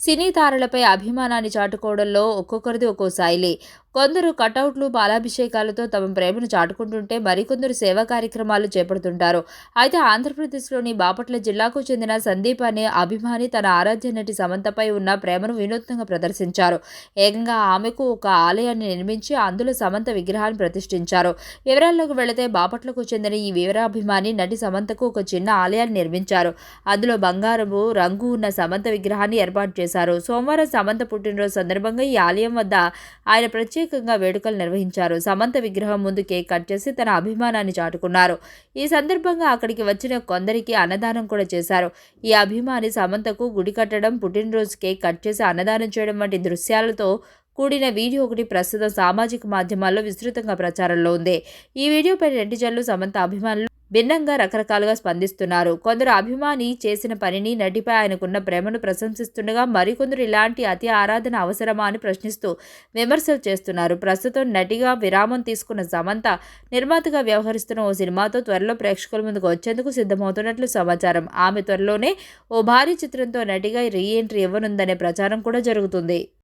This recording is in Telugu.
సినీ తారలపై అభిమానాన్ని చాటుకోవడంలో ఒక్కొక్కరిది ఒక్కో శైలి. కొందరు కటౌట్లు పాలాభిషేకాలతో తమ ప్రేమను చాటుకుంటుంటే మరికొందరు సేవా కార్యక్రమాలు చేపడుతుంటారు. అయితే ఆంధ్రప్రదేశ్లోని బాపట్ల జిల్లాకు చెందిన సందీప్ అనే అభిమాని తన ఆరాధ్య నటి సమంతపై ఉన్న ప్రేమను వినూత్నంగా ప్రదర్శించారు. ఏకంగా ఆమెకు ఒక ఆలయాన్ని నిర్మించి అందులో సమంత విగ్రహాన్ని ప్రతిష్ఠించారు. వివరాల్లోకి వెళితే బాపట్లకు చెందిన ఈ వివరాభిమాని నటి సమంతకు ఒక చిన్న ఆలయాన్ని నిర్మించారు. అందులో బంగారము రంగు ఉన్న సమంత విగ్రహాన్ని ఏర్పాటు చేశారు. సోమవారం సమంత పుట్టినరోజు సందర్భంగా ఈ ఆలయం వద్ద ఆయన ప్రత్యేక ప్రత్యేకంగా వేడుకలు నిర్వహించారు. సమంత విగ్రహం ముందు కేక్ కట్ చేసి తన అభిమానాన్ని చాటుకున్నారు. ఈ సందర్భంగా అక్కడికి వచ్చిన కొందరికి అన్నదానం కూడా చేశారు. ఈ అభిమాని సమంతకు గుడి కట్టడం పుట్టినరోజు కేక్ కట్ చేసి అన్నదానం చేయడం వంటి దృశ్యాలతో కూడిన వీడియో ఒకటి ప్రస్తుతం సామాజిక మాధ్యమాల్లో విస్తృతంగా ప్రచారంలో ఉంది. ఈ వీడియోపై నెటిజన్లు సమంత అభిమానులు భిన్నంగా రకరకాలుగా స్పందిస్తున్నారు. కొందరు అభిమాని చేసిన పనిని నటిపై ఆయనకున్న ప్రేమను ప్రశంసిస్తుండగా మరికొందరు ఇలాంటి అతి ఆరాధన అవసరమా అని ప్రశ్నిస్తూ విమర్శలు చేస్తున్నారు. ప్రస్తుతం నటిగా విరామం తీసుకున్న సమంత నిర్మాతగా వ్యవహరిస్తున్న ఓ సినిమాతో త్వరలో ప్రేక్షకుల ముందుకు వచ్చేందుకు సిద్ధమవుతున్నట్లు సమాచారం. ఆమె త్వరలోనే ఓ భారీ చిత్రంతో నటిగా రీ ఎంట్రీ ఇవ్వనుందనే ప్రచారం కూడా జరుగుతుంది.